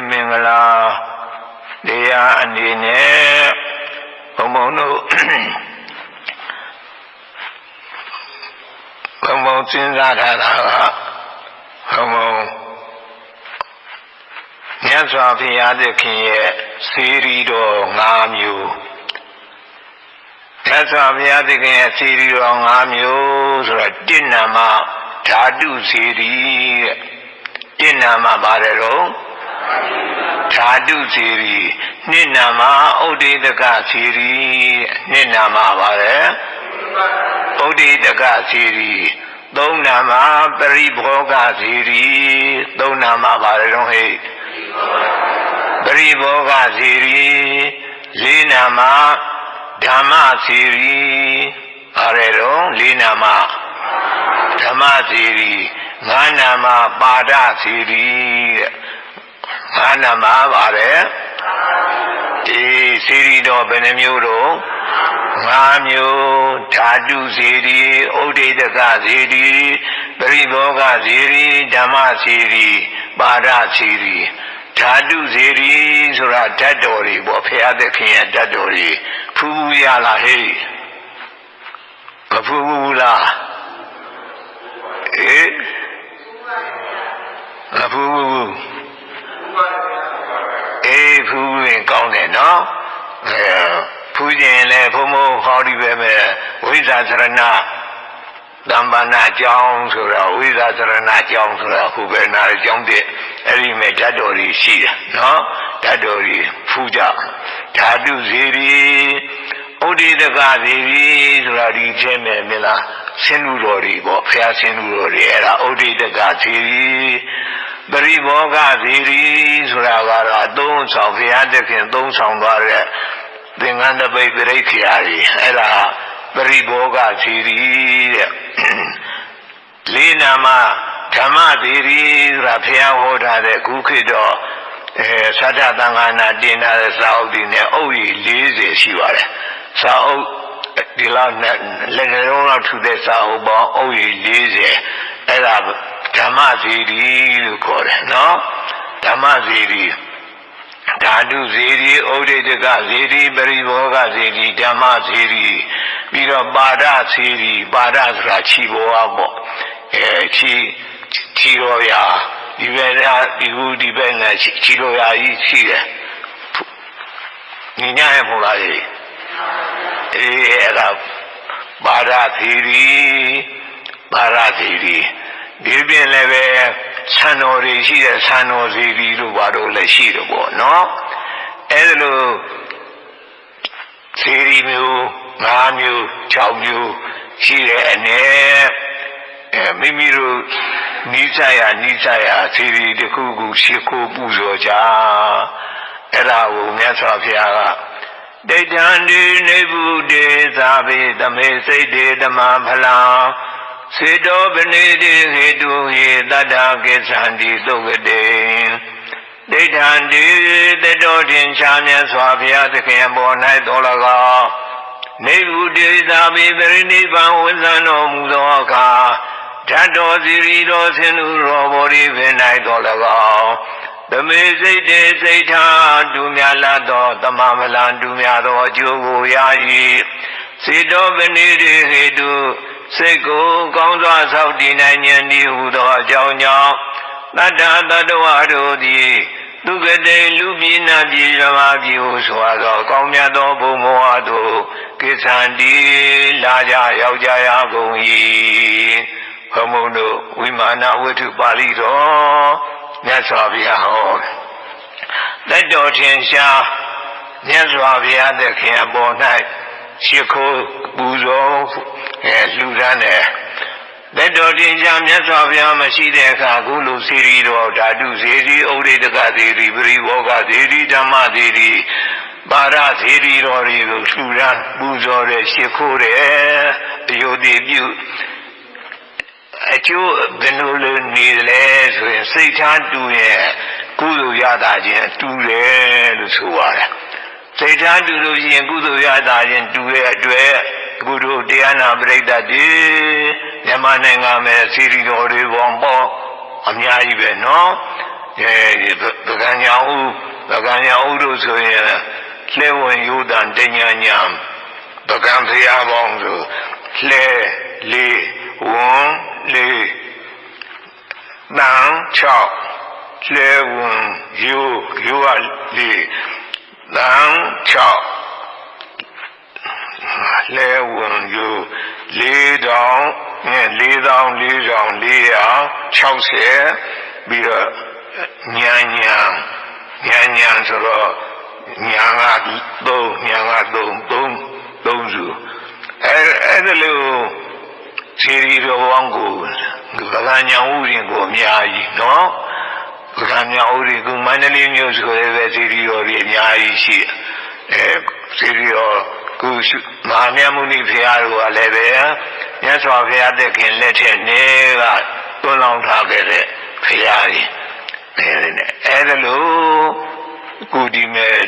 နေ့မင်္ဂလာတရားအနေနဲ့ဘုံဘုံတို့ဘုံဘုံစဉ်းစားထားတာကဘုံဘုံမြတ်စွာဘုရားသခင်ရဲ့စေရီတော်၅မျိုးမြတ်စွာဘုရားသခင်ရဲ့စေရီတော်၅မျိုးဆိုတော့တဏ္ဏမဓာတုစေရီတဲ့တဏ္ဏမပါတယ်တော့ ဓာတုစေရီနှစ်နာမဥဒိတကစေရီနှစ်နာမပါတယ်ဥဒိတကစေရီသုံးနာမပရိဘောဂစေရီသုံးနာမပါတယ်တော့ဟဲ့ပရိဘောဂစေရီလေးနာမဓမ္မစေရီပါတယ်တော့လေးနာမဓမ္မစေရီငါးနာမပါဒစေရီတဲ့ ငါးနာမပါတယ်ဒီစေရီတော်ဘယ်နှမျိုးတော့ငါးမျိုးဓာတုစေရီဥဒိတကစေရီပရိဘောဂစေရီဓမ္မစေရီပါဒစေရီဓာတုစေရီဆိုတာဓာတ်တော်တွေပေါ့ဖရာသခင်ရဲ့ဓာတ်တော်တွေဖူးဖူးရလားဟေးမဖူးဘူးလားအေးမဖူးဘူးအေးဖူးရင်ကောင်းတယ်နော်အဲ ဖူးခြင်းလည်းဘုံဘုံဟောဒီပဲမဲ့ဝိဇ္ဇာသရဏတမ္ပနာအကြောင်းဆိုတော့ဝိဇ္ဇာသရဏအကြောင်းဆိုတော့ခုပဲနာအကြောင်းတဲ့အဲ့ဒီမဲ့ဓာတ်တော်ကြီးရှိတယ်နော်ဓာတ်တော်ကြီးဖူးကြဓာတုဇီရီဥဒိတကဇီရီဆိုတာဒီချင်းမဲ့မလားဆင်းလူတော်တွေပေါ့ဖះဆင်းလူတော်တွေအဲ့ဒါဥဒိတကဇီရီပရိဘောဂဇီရီဆိုတာကတော့အသုံးဆောင်ဘုရားသခင်သုံးဆောင်သွားတဲ့ သင်္ကန်းတပိတ်ပြိဋ္ဌိယာကြီးအဲ့ဒါပရိဘောဂဇီရီတဲ့လေးနာမဓမ္မဇီရီဆိုတာဘုရားဟောထားတဲ့ခုခေတ်တော့အဲသတ္တသံဃာနာတင်ထားတဲ့စာအုပ်တွေနဲ့အုပ်ရည်40ရှိပါတယ်စာအုပ်ဒီလောက်နဲ့လက်ငယ်လုံးလောက်ထူတဲ့စာအုပ်ပေါင်းအုပ်ရည်40အဲ့ဒါဓမ္မဇီရီလို့ခေါ်တယ်နော်ဓမ္မဇီရီ ဓာတုဇီရီဩဒိတကဇီရီပရိဘောဂဇီရီဓမ္မဇီရီပြီးတော့ပါဒဇီရီပါဒဆိုတာခြီဘောပေါ့အဲခြီခြီရောရာဒီဘက်ကဒီခုဒီဘက်နဲ့ခြီရောရာကြီးရှိတယ်ညီညာရဲ့မို့လားလေအေးအဲ့ဒါပါဒဇီရီပါဒဇီရီဒီပြင်လည်းပဲ ဆံတော်တွေရှိတဲ့ဆံတော်စီရီတို့ဘာတို့လည်းရှိတယ်ပေါ့နော်အဲဒါလို့စီရီမျိုး၅မျိုး၆မျိုးရှိတဲ့အနေအဲမိမိတို့နိစ္စယနိစ္စယစီရီတစ်ခုခုရှိခိုးပူဇော်ကြအဲ့ဒါကိုမြတ်စွာဘုရားကဒိဋ္ဌံဒီနေဗုဒေသာဘေသမေစိတ်တေဓမ္မဖလံ စေတောပဏိတိဟေတုဟေတတ္ထာကိသံတိသုကတေဒိဋ္ဌံဒီတတော်ထင်ရှားမြတ်စွာဘုရားသခင်ပေါ်၌တော်၎င်းနေဟုတေသာပိပရိနိဗ္ဗာန်ဝဇ္ဇံတော်မူသောအခါဓာတ်တော်စီရီတော်ဆင်းသူတော်ဘော်ဒီပင်၌တော်၎င်းသမေစိတ်တေစိတ်ထားဒုမြလာသောတမမလံဒုမြသောအကျိုးကိုရ၏စေတောပဏိတိဟေတု စိတ်ကိုကောင်းစွာဆောက်တည်နိုင်ခြင်းဤဟူသောအကြောင်းကြောင့်တတ္တတတ္တဝါတို့သည်သူကတိလူပြည်နာပြည်ဇမာပြည်ဟုဆိုသောကောင်းမြတ်သောဘုံမောဟတို့ကိစ္ဆန္တိလာကြရောက်ကြရကုန်၏ဘုံဘုံတို့ဝိမာနဝတ္ထုပါဠိတော်မြတ်စွာဘုရားဟောလက်တော်ထင်ရှားမြတ်စွာဘုရားသခင်အပေါ်၌ရှိခိုးပူဇော် အဲလှူဒန်းတယ်လက်တော်တင်ကြမြတ်စွာဘုရားမရှိတဲ့အခါကုလူစီရီတော်ဓာတုစီရီဩရိတကစီရီပရိဘောဂစီရီဓမ္မစီရီပါရစီရီတော်တွေကိုလှူဒန်းပူဇော်တယ်ရှိခိုးတယ်အယုဒိပြုအကျိုးဘယ်လိုလဲနေလဲဆိုရင်စိတ်ထားတူရဲ့ကုသိုလ်ရတာချင်းတူတယ်လို့ဆိုပါတယ်စိတ်ထားတူလို့ရှိရင်ကုသိုလ်ရတာချင်းတူရဲ့အတွက် အခုတို့တရားနာပရိသတ်တွေမြန်မာနိုင်ငံမှာစီရီတော်တွေပေါ်ပေါ့အများကြီးပဲနော်အဲပကံညာဥပကံညာဥတို့ဆိုရင်လှဲဝင်ယူတန်တညာညာပကံဖရာပေါင်းဆိုလှဲလေးဝန်လေးတန်6လှဲဝင်ယူယူကလေးတန်6 လဲဝင်ယူ၄တောင်၄တောင်၄တောင်460ပြီးတော့ညံညံညံညံဆိုတော့ညံက3ညံက3 3 3စုအဲအဲ့ဒါလို့စီရီတော်ဝန်ကိုဗကညံဥရင်ကိုအများကြီးနော်ဗကညံဥရင်ကမန္တလေးမြို့ဆိုရဲပဲစီရီတော်ကြီးအများကြီးရှိအဲစီရီတော် ကုမဟာမြတ်မုနီဖရာတို့ကလည်းပဲမြတ်စွာဘုရားတဲ့ခင်လက်ထက်နေကတွန်းလောင်းထားခဲ့တဲ့ဖရာကြီးအဲဒါလို့ကုဒီမဲ့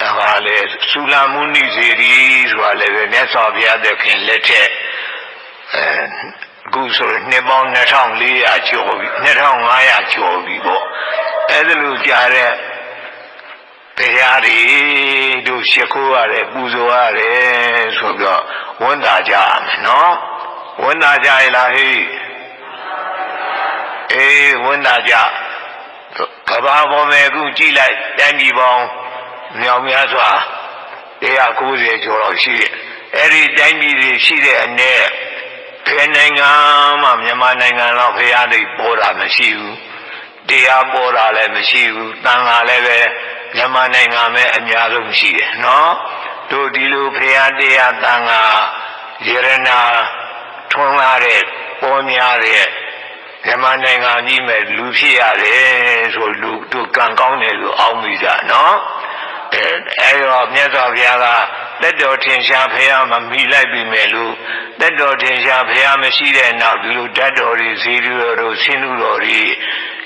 ဒါကလေသုလာမုနိဇေရီဆိုတာလည်းပဲမြတ်စွာဘုရားတဲ့ခင်လက်ထက်အဲအခုဆိုနှစ်ပေါင်း2400ကျော်ပြီ2500ကျော်ပြီပေါ့အဲဒါလို့ကြားတဲ့ တရားတွေတို့ရှ िख ိုးရတယ်ပူဇော်ရတယ်ဆိုတော့ဝန်တာကြရမယ်နော်ဝန်တာကြရလားဟိအေးဝန်တာကြကဘာပေါ်မယ်အခုကြည့်လိုက်တန်းကြီးပေါင်းမြောင်များစွာ190ကျော်တော့ရှိတယ်အဲ့ဒီတိုင်းပြည်တွေရှိတဲ့အ ਨੇ ဘယ်နိုင်ငံမှမြန်မာနိုင်ငံတော့ဖရာသိပေါ်တာမရှိဘူးတရားပေါ်တာလည်းမရှိဘူးတန်ခါလည်းပဲ မြန်မာနိုင်ငံပဲအများဆုံးရှိတယ်နော်တို့ဒီလိုဖရာတရားတန်ခါယရနာထွန်းလာတဲ့ပေါ်များတဲ့မြန်မာနိုင်ငံကြီးမဲ့လူဖြစ်ရတယ်ဆိုလူတို့ကံကောင်းတယ်လို့အောင်းမိကြနော်အဲအဲတော့မြတ်စွာဘုရားက တက်တော်ထင်ရှားဖရာမမိလိုက်ပြီမဲ့လို့တက်တော်ထင်ရှားဖရာမရှိတဲ့နောက်ဒီလိုဓာတ်တော်တွေဇီရီတော်တို့ဆင်းလူတော်တွေ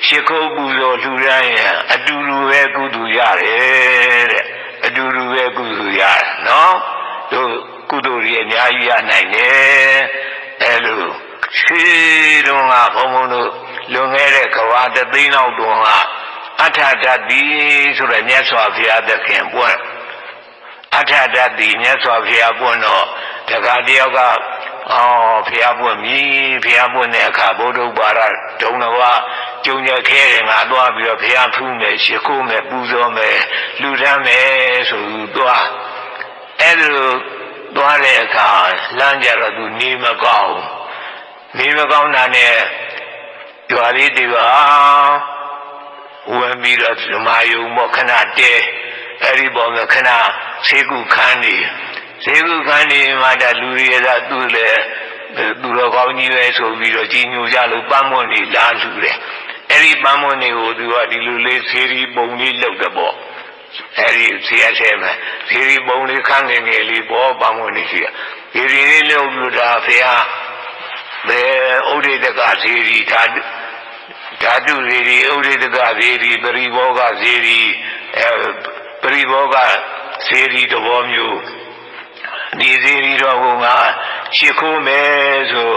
ရှ िख ုပ်ပူဇော်လှူရရင်အတူတူပဲကုသိုလ်ရတယ်တဲ့အတူတူပဲကုသိုလ်ရတယ်နော်တို့ကုသိုလ်တွေအများကြီးရနိုင်တယ်အဲလိုရှိတုန်းကဘုံဘုံတို့လွန်ခဲ့တဲ့ကဘာတသိန်းလောက်တုန်းကအထဓာတိဆိုတဲ့မြတ်စွာဘုရားသခင်ပွင့် အထဓာတိမြတ်စွာဘုရားပွင့်တော့တခါတယောက်ကအော်ဘုရားပွင့်ပြီဘုရားပွင့်တဲ့အခါဘုဒ္ဓဘာသာဒုံတော်ကကြုံရခဲတယ်ငါသွားပြီးတော့ဘုရားဖူးမယ်ရှ िख ိုးမယ်ပူဇော်မယ်လူထမ်းမယ်ဆိုသူသွားအဲ့လိုသွားတဲ့အခါလမ်းကြတော့သူနေမကောင်းနေမကောင်းတာနဲ့ကြွားလေးတွေကဝင်ပြီးတော့ဓမ္မယုံမောခဏတဲ အဲ့ဒီပေါ်မှာခဏဆေးကုခန်းနေဆေးကုခန်းနေမှဒါလူတွေကသူ့လေသူတော်ကောင်းကြီးပဲဆိုပြီးတော့ကြီးညိုကြလို့ပန်းမွန်နေလားလူတယ်အဲ့ဒီပန်းမွန်တွေကိုသူကဒီလိုလေးဆေးရီပုံလေးလုပ်တယ်ပေါ့အဲ့ဒီဆေးရဆဲမှာဆေးရီပုံလေးခန်းငယ်ငယ်လေးပေါ့ပန်းမွန်နေရှိရဒီဒီလေးလုပ်လို့ဒါဖေဟာဘယ်ဥဒိတကဆေးရီဓာတုဓာတုဇေဒီဥဒိတကဇေဒီပရိဘောဂဇေဒီအဲ ပရိဘောကစေရီသဘောမျိုးဒီစေရီတော်ကငါချစ်ခိုးမယ်ဆို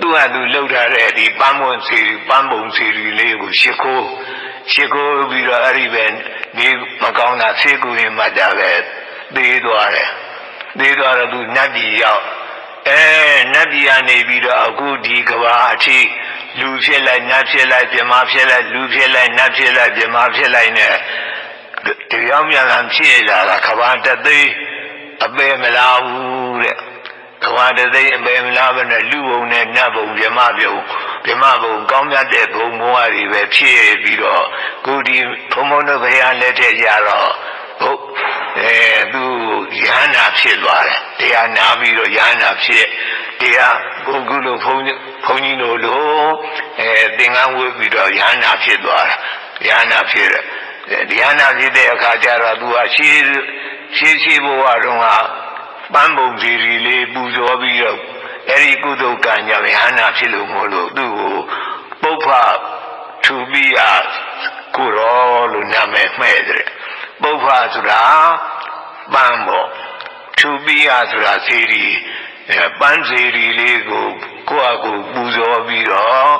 သူ့ဟာသူလှုပ်ထားတဲ့ဒီပန်းမွန်စီပန်းပုံစီလေးကိုရှ िख ိုးရှ िख ိုးပြီးတော့အဲ့ဒီပဲဒီမကောင်းတာဆေးကူရင်မှတာပဲသေးသွားတယ်သေးသွားတော့သူနတ်ပြည်ရောက်အဲနတ်ပြည်ကနေပြီးတော့အခုဒီကဘာအထိလူဖြစ်လိုက်နတ်ဖြစ်လိုက်ပြမဖြစ်လိုက်လူဖြစ်လိုက်နတ်ဖြစ်လိုက်ပြမဖြစ်လိုက်နဲ့ တရားမြန်လန်ဖြစ်လာတာကဘာတသိအပေမလားဘူးတဲ့ကဘာတသိအပေမလားပဲနဲ့လူဘုံနဲ့နတ်ဘုံပြမဘုံပြမဘုံကောင်းမြတ်တဲ့ဘုံဘဝတွေပဲဖြစ်ပြီးတော့ကိုဒီဘုံဘုံတို့ဘုရားလက်ထက်ကြတော့ဟုတ်အဲသူရဟန္တာဖြစ်သွားတယ်တရားနာပြီးတော့ရဟန္တာဖြစ်တရားဘုကုလို့ဘုန်းကြီးဘုန်းကြီးတို့လို့အဲသင်္ကန်းဝတ်ပြီးတော့ရဟန္တာဖြစ်သွားတာရဟန္တာဖြစ်တယ် ရဟန္တာဖြစ်တဲ့အခါကျတော့သူကရှေးရှေးရှေးဘဝတုန်းကပန်းပုံစီရီလေးပူဇော်ပြီးတော့အဲ့ဒီကုသိုလ်ကံကြောင့်ရဟန္တာဖြစ်လို့မို့လို့သူ့ကိုပုပ္ဖထူပိယကိုရောလို့နာမည်မှဲ့တယ်ပုပ္ဖဆိုတာပန်းပေါ့ထူပိယဆိုတာစီရီပန်းစီရီလေးကိုကိုယ့်အကူပူဇော်ပြီးတော့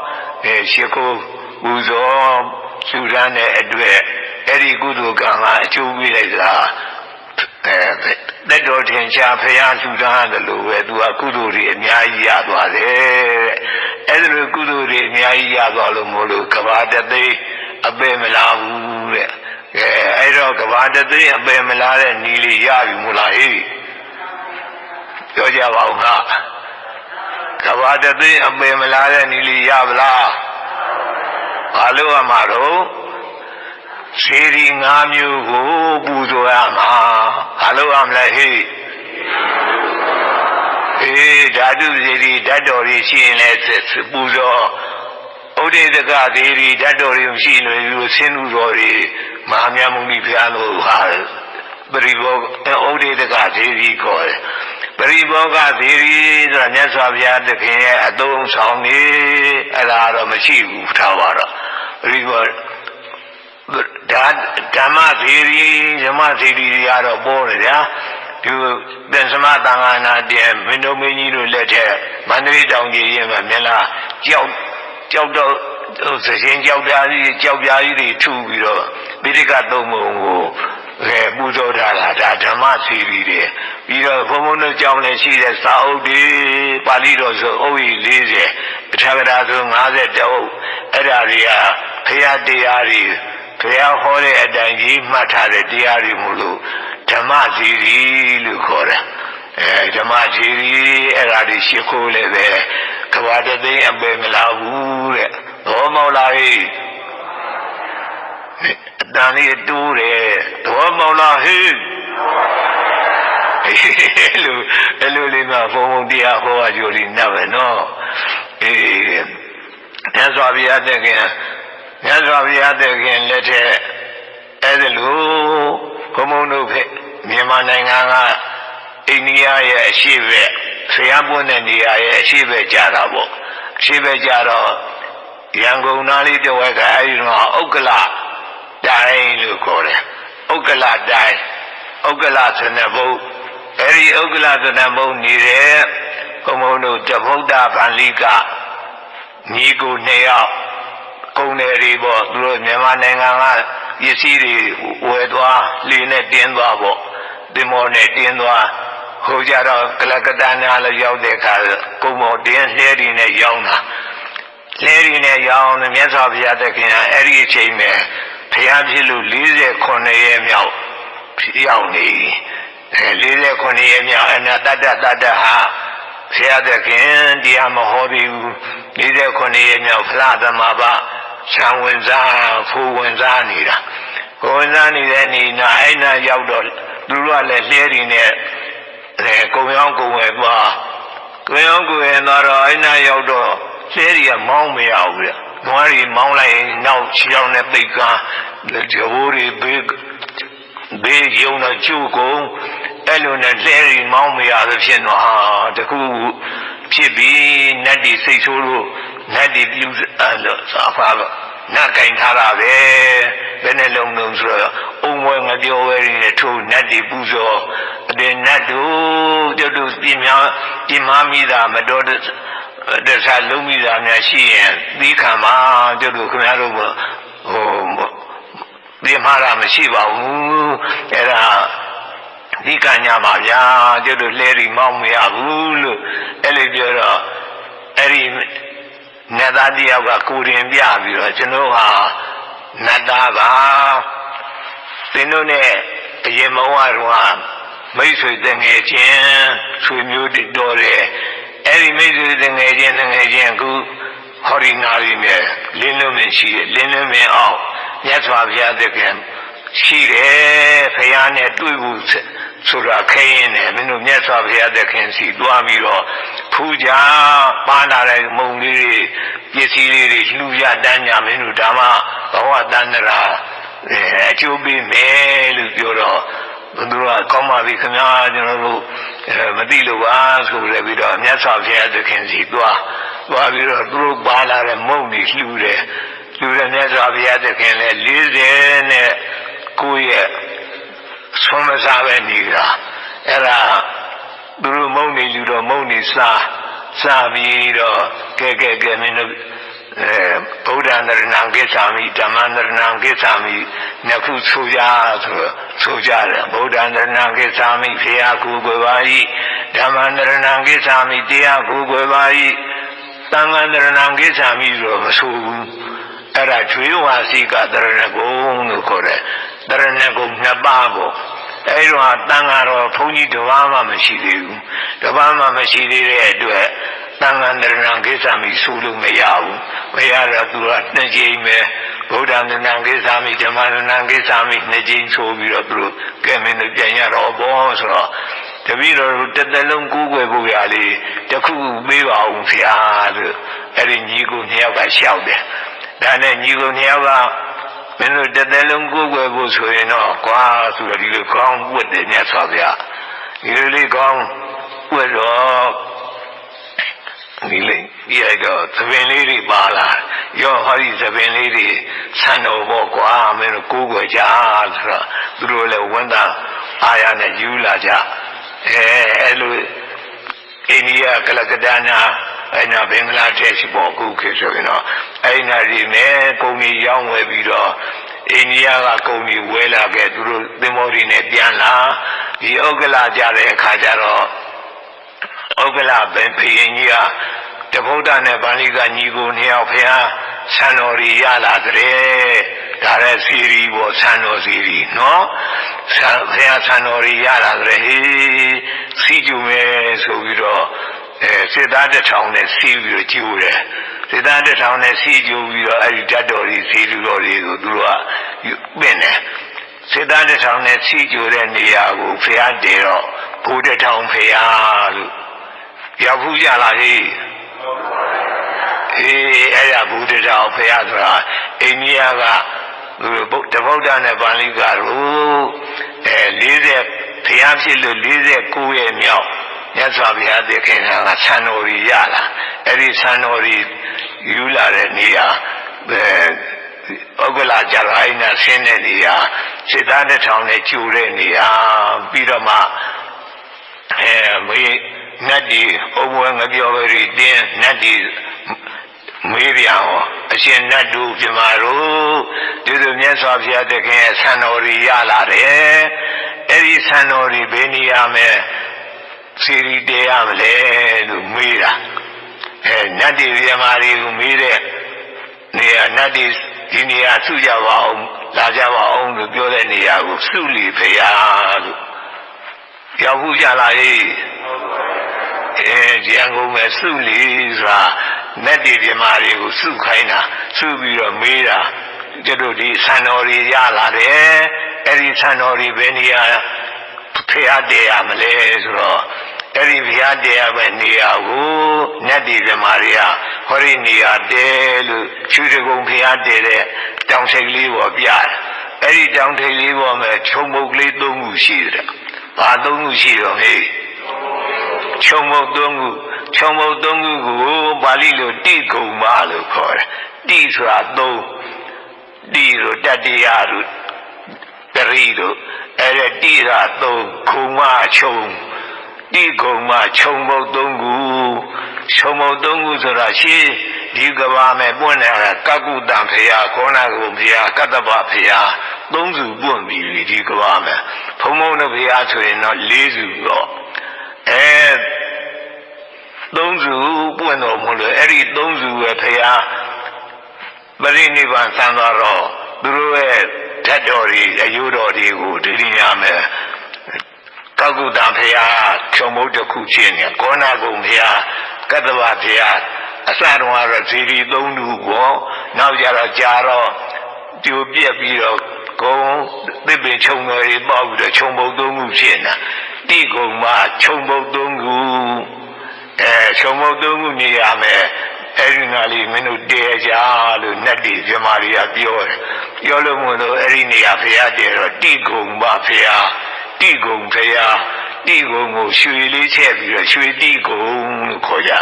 အဲရှ िख ိုးပူဇော်ရှုရမ်းတဲ့အတွက် အဲ့ဒီကုသိုလ်ကံကအကျိုးပေးလိုက်တာအဲလက်တော်ထင်ရှားဖရာရှုရမ်းတယ်လို့ပဲသူကကုသိုလ်တွေအများကြီးရသွားတယ်အဲ့ဒီလိုကုသိုလ်တွေအများကြီးရသွားလို့မို့လို့ကဘာတသိအပေမလာဘူးတဲ့ကဲအဲ့တော့ကဘာတသိအပေမလာတဲ့နီလေးရပြီမို့လားဟိပြောကြပါဦးဟာကဘာတသိအပေမလာတဲ့နီလေးရပါလားဘာလို့အမှာတော့ စေရီ၅မျိုးကိုပူဇော်ရမှာဘာလို့အမလဲဟိအေးဓာတုစေရီဓာတ်တော်ကြီးရှိရင်လည်းပူဇော်ဥဒိတကသေရီဓာတ်တော်ကြီးမရှိလို့ဒီဆင်းသူတော်တွေမဟာမြတ်မုနီဘုရားတို့ဟာပရိဘောဥဒိတကသေရီခေါ်တယ်ပရိဘောဂသေရီဆိုတာမြတ်စွာဘုရားသခင်ရဲ့အသုံးဆောင်နေအဲ့ဒါတော့မရှိဘူးထားပါတော့ပရိဘော ဒါဓမ္မသေရီဓမ္မသေရီတွေကတော့ပေါ်တယ်ဗျာဒီပင်စမသံဃာနာတည်းမင်းတို့မင်းကြီးတို့လက်ထက်မန္တလေးတောင်ကြီးရင်မှာမြင်လားကြောက်ကြောက်တော့သရှင်ကြောက်ပြားကြီးကြောက်ပြားကြီးတွေထုပြီးတော့ပိဋကသုံးပုံကိုအဲပူဇော်ထားတာဒါဓမ္မသေရီတွေပြီးတော့ဘုံဘုံတို့ကြောင်းလည်းရှိတဲ့စာအုပ်တွေပါဠိတော်ဆိုအုပ်ကြီး40အထာဂရာဆို50တအုပ်အဲ့ဒါတွေကဘုရားတရားတွေ ဘုရားဟောတဲ့အတိုင်းကြီးမှတ်ထားတဲ့တရားတွေမို့လို့ဓမ္မစီရီလို့ခေါ်တယ်အဲဓမ္မစီရီအဲ့ဒါတွေရှ िख ိုးလည်းပဲကဘာတသိန်းအပေမလာဘူးတဲ့ဘောမောလာဟိအတန်လေးတိုးတယ်ဘောမောလာဟိအဲ့လိုအဲ့လိုလေးမှဘုံဘုံတရားဟောအကျိုးလေးနတ်ပဲနော်အေးမြတ်စွာဘုရားတခင် မြတ်စွာဘုရားတခင်လက်ထက်အဲ့ဒါလို့ဘုံဘုံတို့ဖက်မြန်မာနိုင်ငံကအိန္ဒိယရဲ့အရှိဘက်ဆရာပွင့်တဲ့နေရာရဲ့အရှိဘက်ကြတာပေါ့အရှိဘက်ကြတော့ရန်ကုန်သားလေးတဝက်ကအဲဒီတော့ဥက္ကလတိုင်းလို့ခေါ်တယ်ဥက္ကလတိုင်းဥက္ကလဆနဘုတ်အဲဒီဥက္ကလဆနဘုတ်နေတဲ့ဘုံဘုံတို့တဗုဒ္ဓဗန္လိကညီကိုနှစ်ယောက် ကုန်တယ်တွေပေါ့သူတို့မြန်မာနိုင်ငံကပစ္စည်းတွေဝယ်သွားလေနဲ့တင်းသွားပေါ့တင်မောနဲ့တင်းသွားဟိုကြတော့ကလကတနာလည်းရောက်တဲ့အခါကုံမောတင်းလှဲတွေနဲ့ရောင်းတာလှဲတွေနဲ့ရောင်းတယ်မြတ်စွာဘုရားသခင်ကအဲ့ဒီအချိန်မှာဘုရားဖြစ်လို့49ရက်မြောက်ရောက်နေအဲ49ရက်မြောက်အနာတတ္တတတ္တဟာဘုရားသခင်တရားမဟောသေးဘူး49ရက်မြောက်ဖလားသမဘာ ခြံဝင်စားဖူဝင်စားနေတာကိုဝင်စားနေတဲ့နေနာအဲ့နာရောက်တော့သူတို့ကလည်းလှဲတွေနဲ့အဲကုံရောင်းကုံဝယ်သွားကုံရောင်းကုံဝယ်သွားတော့အဲ့နာရောက်တော့လှဲတွေကမောင်းမရဘူးလေနွားတွေမောင်းလိုက်ရင်နောက်ခြေောက်နဲ့ပိတ်ကားဒီဟိုးတွေဘေးဘေးယုံတော့ကျုပ်ကုန်အဲ့လိုနဲ့လှဲတွေမောင်းမရသဖြင့်တော့ဟာတခုဖြစ်ပြီးနတ်တွေစိတ်ဆိုးလို့ နတ်တွေပြုအဲ့လိုစာဖာတော့နတ်ကင်ထားတာပဲဘယ်နဲ့လုံးလုံးဆိုတော့အုံဝဲငပြောဝဲတွေနဲ့ထိုးနတ်တွေပူဇော်အတဲ့နတ်တို့တို့တို့ပြင်များပြင်မမိတာမတော်တဲ့တခြားလုံးမိတာများရှိရင်သီးခံပါတို့တို့ခင်ဗျားတို့ဟိုပြင်မာတာမရှိပါဘူးအဲ့ဒါဒီကညာပါဗျာကျတို့လှဲရီမောင်းမရဘူးလို့အဲ့လိုပြောတော့အဲ့ဒီ နတ်သားတယောက်ကကိုရင်ပြပြီးတော့ကျွန်တော်ဟာနတ်သားပါသင်တို့နဲ့အရင်ဘဝတော့မိတ်ဆွေတငယ်ချင်းဆွေမျိုးတော်တယ်အဲ့ဒီမိတ်ဆွေတငယ်ချင်းတငယ်ချင်းအခုဟောဒီနာရီနဲ့လင်းလုံးမင်းရှိတယ်လင်းလုံးမင်းအောင်မြတ်စွာဘုရားသခင်ရှိတယ်ဖရာနဲ့တွေ့ဖို့ ဆိုတာခဲရင်တယ်မင်းတို့မြတ်စွာဘုရားသခင်စီသွားပြီးတော့ဖူးကြပါလာတဲ့မုံလေးတွေပစ္စည်းလေးတွေလှူရတန်းကြမင်းတို့ဓမ္မဘဝတန္တရာအဲအကျိုးပေးမယ်လို့ပြောတော့ဘုရားကောင်းပါပြီခင်ဗျာကျွန်တော်တို့မသိလို့ပါဆိုရပြီးတော့မြတ်စွာဘုရားသခင်စီသွားသွားပြီးတော့သူတို့ပါလာတဲ့မုံတွေလှူတယ်လှူတဲ့မြတ်စွာဘုရားသခင်လည်း40နဲ့ကိုယ့်ရဲ့ ဆုံးမစားပဲနေတာအဲ့ဒါသူတို့မုံနေလူတော့မုံနေစားစားပြီးတော့ကဲကဲကဲမင်းတို့အဲဗုဒ္ဓံတရဏံကိစ္ဆာမိဓမ္မံတရဏံကိစ္ဆာမိနှစ်ခုဆိုကြဆိုတော့ဆိုကြတယ်ဗုဒ္ဓံတရဏံကိစ္ဆာမိဖရာကူကိုယ်ပါ၏ဓမ္မံတရဏံကိစ္ဆာမိတရားကူကိုယ်ပါ၏သံဃာတရဏံကိစ္ဆာမိဆိုတော့မဆိုဘူးအဲ့ဒါကျွေးဝါစီကတရဏဂုံလို့ခေါ်တယ် တရဏဂုံနှစ်ပါးပေါ့အဲ့တော့တန်ဃာတော်ဘုန်းကြီးတစ်ပါးမှမရှိသေးဘူးတစ်ပါးမှမရှိသေးတဲ့အတွက်တန်ဃာတရဏကိစ္စမိဆိုလို့မရဘူးမရတော့သူကနှစ်ကြိမ်ပဲဗုဒ္ဓံတရဏကိစ္စမိဓမ္မတရဏကိစ္စမိနှစ်ကြိမ်ဆိုပြီးတော့သူတို့ကဲမင်းတို့ပြန်ရတော့ဘောဆိုတော့တပည့်တော်တို့တစ်သက်လုံးကူးကွယ်ဖို့ရလေးတစ်ခုခုပေးပါအောင်ဖျားလို့အဲ့ဒီညီကိုနှစ်ယောက်ကရှောက်တယ်ဒါနဲ့ညီကိုနှစ်ယောက်က မင်းတို့တစ်သက်လုံးကိုယ်ွယ်ဖို့ဆိုရင်တော့ကွာဆိုတော့ဒီလိုကောင်းပွတ်တယ်မြတ်စွာဘုရားဒီလိုလေးကောင်းပွတ်တော့ဒီလေးဒီရတော့သပင်လေးတွေပါလာရောဟောဒီသပင်လေးတွေဆန်တော်ပေါ့ကွာမင်းတို့ကိုယ်ွယ်ကြဆိုတော့သူတို့လည်းဝန်တာအာရနဲ့ယူလာကြအဲအဲ့လိုအိန္ဒိယကလကဒနာအဲ့နာဘင်္ဂလားဒေ့ရှ်ပေါ့အခုခေတ်ဆိုရင်တော့ အဲ့နာဒီနဲ့ကုမ္ပဏီရောင်းဝယ်ပြီးတော့အိန္ဒိယကကုမ္ပဏီဝယ်လာခဲ့သူတို့သင်္ဘောတွေနဲ့ပြန်လာဒီဥက္ကလာကြတဲ့အခါကျတော့ဥက္ကလာဘင်ဖရင်ကြီးကတဗုဒ္ဓနဲ့ဗန္လိကညီကိုနှစ်ယောက်ဖះဆံတော်ရီရလာတဲ့ဒါလည်းစီရီပေါ့ဆံတော်စီရီနော်ဆံဖះဆံတော်ရီရလာတဲ့ဟေးစီကျူမယ်ဆိုပြီးတော့အဲစစ်သားတစ်ထောင်နဲ့စီးပြီးတော့ကျူတယ် စစ်သားတစ်ထောင်နဲ့စီးကျူပြီးတော့အဲ့ဒီဓာတ်တော်ကြီးစီလူတော်တွေကိုသူတို့ကပင့်တယ်စစ်သားတစ်ထောင်နဲ့စီးကျူတဲ့နေရာကိုဖျားတယ်တော့ဘုဒ္ဓထောင်ဖျားလို့ရောက်ဘူးကြလားဟေးအေးအဲ့ဒါဘုဒ္ဓထောင်ဖျားဆိုတာအိန္ဒိယကသူတဗုဒ္ဓနဲ့ဗန္လိကတို့အဲ40ဖျားဖြစ်လို့49ရဲ့မြောက်မြတ်စွာဘုရားသခင်ကဆံတော်ရီရလာအဲ့ဒီဆံတော်ရီ ယူလာတဲ့နေရာအဲဩဂလာကြရိုင်းနာဆင်းတဲ့နေရာစေသားတစ်ထောင်နဲ့ကျူတဲ့နေရာပြီးတော့မှအဲမေးနတ်ဒီအဘွယ်ငပြောပဲရီတင်းနတ်ဒီမေးပြန်ဟောအရှင်နတ်တို့ပြမတို့ဒီလိုမြတ်စွာဘုရားသခင်ရဲ့ဆံတော်ရီရလာတယ်အဲ့ဒီဆံတော်ရီဘယ်နေရာမဲ့စီရီတေရမလဲလို့မေးတာ အဲနတ်တိပြမာတွေကိုမေးတဲ့နေရာနတ်တိဒီနေရာစုကြပါအောင်လာကြပါအောင်လို့ပြောတဲ့နေရာကိုစုလီဖရာလို့ရောက်ဘူးကြလားဟေးအဲကြံကုန်မဲ့စုလီဆိုတာနတ်တိပြမာတွေကိုစုခိုင်းတာစုပြီးတော့မေးတာကျတို့ဒီဆန်တော်တွေရလာတယ်အဲ့ဒီဆန်တော်တွေဘယ်နေရာဖျားတယ်ရမလဲဆိုတော့ အဲ့ဒီဘုရားတရားပဲနေရာကိုနတ်ပြည်ဇမားတွေကဟောဒီနေရာတဲလို့ချူတကုံဘုရားတည်တဲ့တောင်ထိပ်လေးပေါ်ပြတယ်အဲ့ဒီတောင်ထိပ်လေးပေါ်မှာခြုံပုတ်ကလေး၃ခုရှိတယ်ဘာ၃ခုရှိတော့ဟေးခြုံပုတ်၃ခုခြုံပုတ်၃ခုကိုပါဠိလိုတိကုံမလို့ခေါ်တယ်တိဆိုတာ၃တိဆိုတတ္တိယလို့တရိတို့အဲ့ဒါတိသာ၃ခုမခြုံ တိကုံမခြုံပုတ်၃ခုခြုံပုတ်၃ခုဆိုတာရှင်းဒီကဘာမဲ့ပွင့်နေတာကကုတံဖရာခေါနာကုဖရာကတ္တပဖရာသုံးစုပွင့်ပြီဒီကဘာမဲ့ဘုံဘုံတို့ဖရာဆိုရင်တော့၄စုတော့အဲသုံးစုပွင့်တော်မူလို့အဲ့ဒီသုံးစုပဲဖရာပရိနိဗ္ဗာန်ဆံသွားတော့သူတို့ရဲ့ဓာတ်တော်တွေအယုတော်တွေကိုဒီလိုရမယ် ကောက်ကုတံဖရာခြုံမုတ်တစ်ခုချင်းနေကောနာကုံဖရာကတ္တဗဖရာအစတုန်းကတော့ဇီရီသုံးခုပေါ့နောက်ကြတော့ကြာတော့ပြိုပြက်ပြီးတော့ဂုံသစ်ပင်ခြုံတော်တွေပေါက်ပြီးတော့ခြုံမုတ်သုံးခုဖြစ်နေတာတိကုံမှာခြုံမုတ်သုံးခုအဲခြုံမုတ်သုံးခုနေရမယ်အဲ့ဒီနာလေးမင်းတို့တည်ကြလို့နတ်တီပြမာရီကပြောတယ်ပြောလို့မို့လို့အဲ့ဒီနေရာဖရာတည်တော့တိကုံပါဖရာ တိကုံဖရာတိကုံကိုရွှေလေးချက်ပြီးတော့ရွှေတိကုံလို့ခေါ်ကြ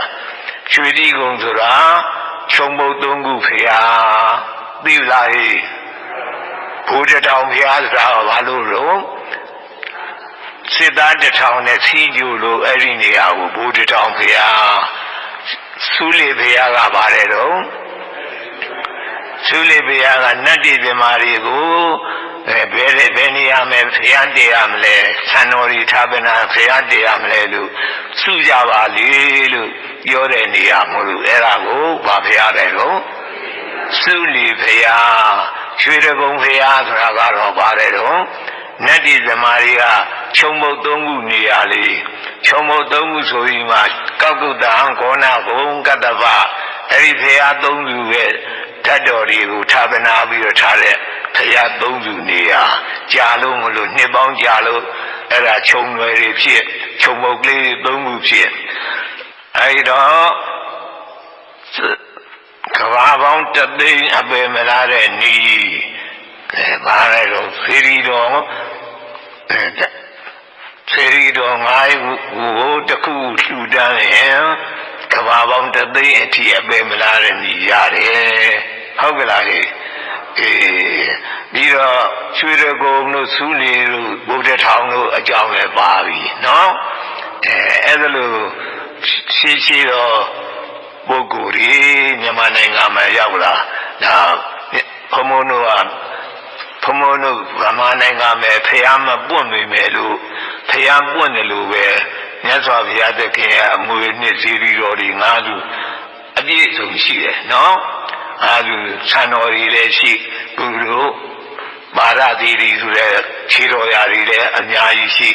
ရွှေတိကုံဆိုတာခြုံပုတ်သုံးခုဖရာသိလားဟိဘုရားတောင်ဖရာဆိုတာဘာလို့လို့စစ်သားတထောင်နဲ့စီးကြိုလို့အဲ့ဒီနေရာကိုဘုရားတောင်ဖရာဆူးလေဖရာကပါတယ်တော့သုလိဘုရားကနတ်တိပြမာတွေကို အဲဘယ်ဘယ်နေရာမှာဖျားတေရမလဲဆံတော်ရီထာပနာဖျားတေရမလဲလို့စုကြပါလေလို့ပြောတဲ့နေရာမို့လို့အဲ့ဒါကိုဗာဖျားတယ်လို့သုလိဘုရားရွှေတကုံဘုရားဆိုတာကတော့ပါတယ်တော့နတ်တိပြမာတွေကခြုံမုတ်သုံးခုနေရာလေးခြုံမုတ်သုံးခုဆိုပြီးမှကောက်ကုတ္တံဂောနာဘုံကတ္တပအဲ့ဒီဘုရားသုံးခုရဲ့ဓာတ်တော်တွေကိုဌာပနာပြီးတော့ထားတဲ့ဘု ရားသုံးခုနေရာကြာလို့မလို့နှစ်ပေါင်းကြာလို့အဲ့ဒါခြုံွယ်တွေဖြစ်ခြုံမုတ်ကလေးတွေသုံးခုဖြစ်အဲ့တော့ကဘာပေါင်းတသိန်းအပေမလားတဲ့နီးအဲဘာလဲတော့ဖေရီတော်အဲဖေရီတော်ငါးခုကိုတခုလှူဒန်းရင်ကဘာပေါင်းတသိန်းအထိအပေမလားတဲ့နီးရတယ်ဟုတ်ကလားဟဲ့ အေးပြီးတော့ရွှေရကုံတို့ဆူးလီတို့ဗုဒ္ဓထောင်တို့အကြောင်းလည်းပါပြီနော်အဲအဲ့ဒါလို့ရှိရှိတော့ပုဂ္ဂိုလ်ကြီးမြန်မာနိုင်ငံမှာရောက်လာဒါဘုံဘုံတို့ကဘုံဘုံတို့ဗမာနိုင်ငံမှာဖះမပွင့်ပေမဲ့လို့ဖះပွင့်တယ်လို့ပဲမြတ်စွာဘုရားသခင်ရဲ့အမွေနှစ်စီရီတော်ဒီငါးခုအပြည့်အစုံရှိတယ်နော်အာလူဆံတော်ကြီးလည်းရှိ သူတို့မာရသီရီဆိုတဲ့ခြေတော်ရာတွေလည်းအများကြီးရှိ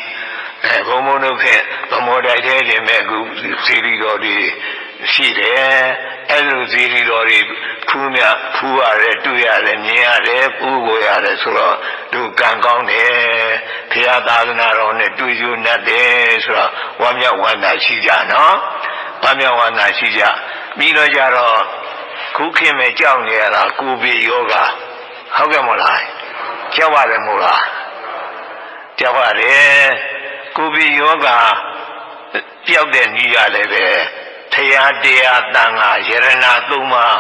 အဲဘုံဘုံတို့ဖြင့်ဗမောတိုက်တဲ့တင်မဲ့အခုစီရီတော်တွေရှိတယ်အဲ့လိုစီရီတော်တွေဖူးမြဖူးရတယ်တွေ့ရတယ်မြင်ရတယ်ပူးကိုရတယ်ဆိုတော့သူကံကောင်းတယ်ဘုရားသာသနာတော်နဲ့တွေ့ကြုံတတ်တယ်ဆိုတော့ဝမ်းမြောက်ဝမ်းသာရှိကြနော်ဝမ်းမြောက်ဝမ်းသာရှိကြပြီးတော့ကြတော့ခုခင်မဲ့ကြောက်နေရတာကိုယ်ပြေယောဂ ဟုတ်ကဲ့မို့လားကြောက်ရတယ်မို့လားကြောက်ရတယ်ကိုယ်ပြေယောဂပြောက်တဲ့ဤရလည်းပဲထရာတရားတန်ခါယရနာသုံးပါး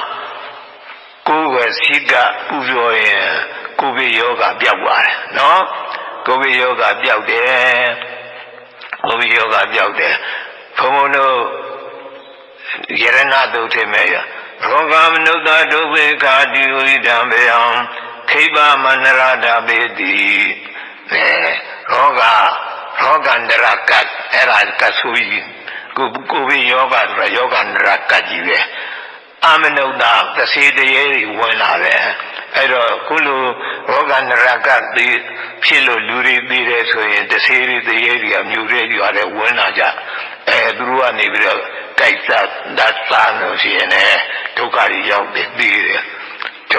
ကိုယ်ဝယ်စိကပူဇော်ရင်ကိုယ်ပြေယောဂပြောက်ပါတယ်နော်ကိုယ်ပြေယောဂပြောက်တယ်ကိုယ်ပြေယောဂပြောက်တယ်ဘုံဘုံတို့ယရနာတုထေမဲ့ရရောဂမနုဿဒုဗေခာတိဝိတံဘေယံ ခိဗမနရတာပေတိအဲရောဂရောဂန္တရကတ်အဲ့ဒါကဆူကြီးကိုကိုဝိယောဂဆိုတာယောဂန္တရကတ်ကြီးပဲအမနုဿသစေတရေတွေဝင်လာတယ်အဲ့တော့ခုလိုရောဂန္တရကတ်ဒီဖြစ်လို့လူတွေပြီးတယ်ဆိုရင်တစေတွေတရေတွေကမြူတွေကြရတယ်ဝင်လာကြအဲသူတို့ကနေပြီးတော့ကြိုက်စားတတ်စားလို့ရှိရင်လည်းဒုက္ခတွေရောက်တယ်ပြီးတယ်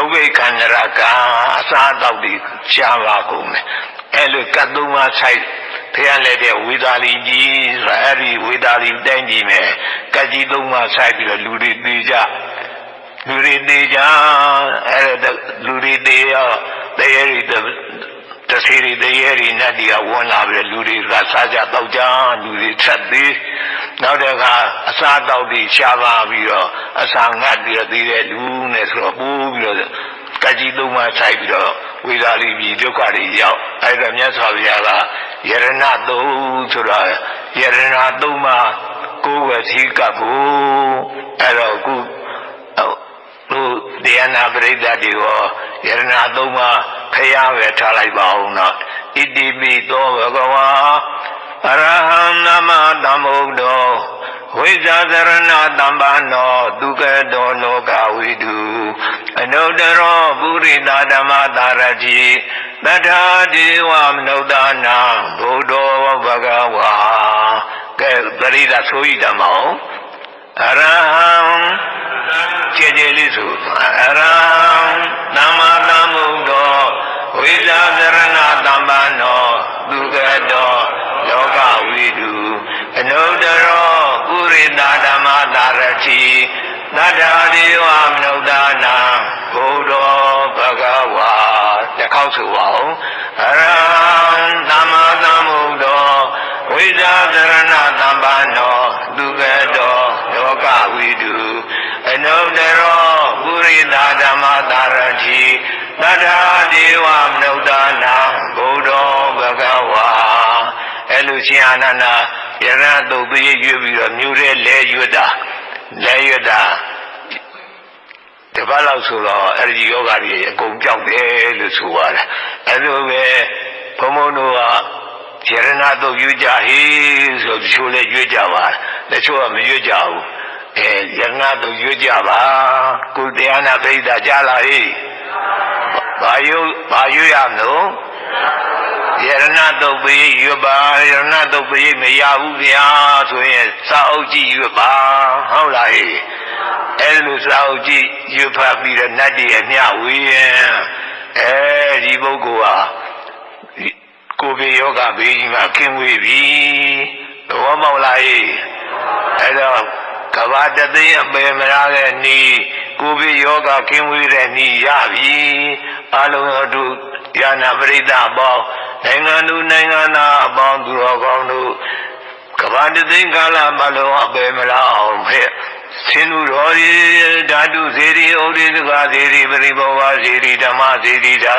ဒုက္ခခန္ဓရာကအစားအသောက်တွေရှားပါကုန်တယ်အဲ့လိုကတ်သုံးပါးဆိုင်ဖះလက်တဲ့ဝေသာလီကြီးဆိုတာအဲ့ဒီဝေသာလီတိုင်းကြီးမယ်ကတ်ကြီးသုံးပါးဆိုင်ပြီးတော့လူတွေပြေးကြလူတွေတေးကြအဲ့ဒါလူတွေတေးရောတရားတွေတစီရီတရားတွေနဲ့ဒီကဝင်လာပြီးလူတွေကစားကြတောက်ကြလူတွေဆက်သေး နောက်တခါအစားတောက်တွေရှားပါပြီးတော့အစာငတ်ပြီးတော့သေးတဲ့လူနဲ့ဆိုတော့ပိုးပြီးတော့ကကြီးသုံးပါးဆိုင်ပြီးတော့ဝေသာလီပြည်ဒုက္ခတွေရောက်အဲ့ဒါမြတ်စွာဘုရားကယရဏသုံးဆိုတာယရဏသုံးပါးကိုယ်ဝစီကပ်ဖို့အဲ့တော့ခုတို့တရားနာပရိသတ်တွေရောယရဏသုံးပါးဖျားပဲထားလိုက်ပါအောင်တော့ဣတိပိသောဘဂဝါ အရဟံနမသမ္ဗုဒ္ဓောဝိဇာသရဏတမ္ပနောဒုက္ကတောလောကဝိတုအနုတ္တရောပုရိသဓမ္မတာရတိတထာဒေဝမနုဿာနာဘုဒ္ဓောဘဂဝါကဲပရိသဆိုဤဓမ္မောအရဟံကျေကျေလေးဆိုအရဟံသမ္မာသမ္ဗုဒ္ဓောဝိဇာသရဏတမ္ပနောဒုက္ကတော လောကဝိတုအနုတ္တရောပုရိသဓမ္မတာရတိသတ္တာဒေဝမနုဿာနာဘုဒ္ဓောဘဂဝါတစ်ခေါက်ဆိုပါဦးအရဟံသမ္မာသမ္ဗုဒ္ဓောဝိဇာသရဏတမ္ပနောဒုက္ကတောလောကဝိတုအနုတ္တရောပုရိသဓမ္မတာရတိသတ္ထာဒေဝမနုဿာနာဘုဒ္ဓောဘဂဝါအဲ့လို ရှင်အာနန္ဒာယရဏတုတ်ပြည့်ရွပြီးတော့မြူတဲ့လဲရွတ်တာလဲရွတ်တာတပတ်လောက်ဆိုတော့အဲ့ဒီယောဂတွေအကုန်ပြောက်တယ်လို့ဆိုရတယ်အဲ့လိုပဲဘုံဘုံတို့ကယရဏတုတ်ရွကြဟေးဆိုတချို့လည်းရွကြပါတချို့ကမရွကြဘူးအဲယရဏတုတ်ရွကြပါကုတရားနာပိဋကကြားလာဟေးဘာယုဘာယုရမလို့ ယရဏတုတ်ပိရွပါယရဏတုတ်ပိမရဘူးဗျာဆိုရင်စာအုပ်ကြည့်ရွပါဟုတ်လားဟေးအဲလိုစာအုပ်ကြည့်ရွဖတ်ပြီးတော့နတ်တည်းအမျှဝေးရင်အဲဒီပုဂ္ဂိုလ်ဟာကိုယ်ပြေယောဂဘေးကြီးမှာခင်းဝေးပြီသဘောပေါက်လားဟေးအဲတော့ကဘာတသိန်းအပယ်မရတဲ့နီးကိုယ်ပြေယောဂခင်းဝေးတဲ့နီးရပြီအလုံးတို့ ယာနာပရိသတ်အပေါင်းနိုင်ငံသူနိုင်ငံသားအပေါင်းသူတော်ကောင်းတို့ကဘာတသိန်းကာလမလုံးအပယ်မရအောင်ဖက်ဆင်းသူတော်ရီဓာတုဇေရီဩရိသကဇေရီပရိဘောဝဇေရီဓမ္မဇေရီဓာ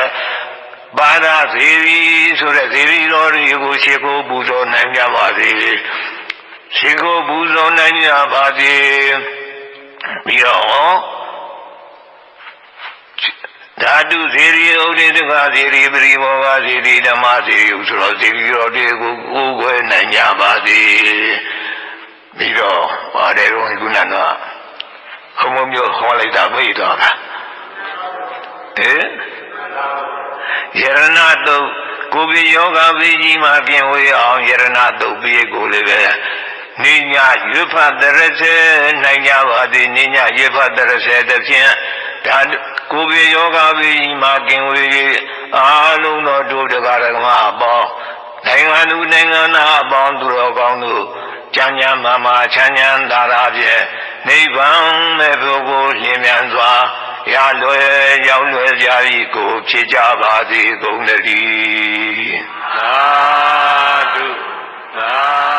ပါဒဇေရီဆိုတဲ့ဇေရီတော်တွေကိုရှေကိုပူဇော်နိုင်ကြပါစေရှေကိုပူဇော်နိုင်ကြပါစေပြီးတော့ ဓာတုဇေရီဩရိသကဇေရီပရိဘောဝဇေရီဓမ္မဇေရီဆိုတော့ဇေရီတော်တွေကိုကိုယ်ွယ်နိုင်ကြပါစေပြီးတော့ပါတယ်တော့ခုနကဘုံဘုံမျိုးဟောလိုက်တာမေ့တော့တာဟင်ယရဏတုတ်ကိုယ်ပြယောဂဘေးကြီးမှာပြင်ဝေးအောင်ယရဏတုတ်ပြေကိုလည်းပဲနိညာရွတ်ဖတ်တရစေနိုင်ကြပါသည်နိညာရွတ်ဖတ်တရစေတဖြင့်ဒါ ကိုယ်ပြယောဂဘေးကြီးမှာပြင်ဝေးအားလုံးသောဒုဒကရကမအပေါင်းနိုင်ငံသူနိုင်ငံသားအပေါင်းသူတော်ကောင်းတို့ကျမ်းကျမ်းမာမာချမ်းချမ်းသာသာဖြင့်နိဗ္ဗာန်မဲ့ဘုကိုလင်းမြန်စွာရလွယ်ရောက်လွယ်ကြပြီကိုဖြစ်ကြပါစေကုန်သတည်းသာဓုသာ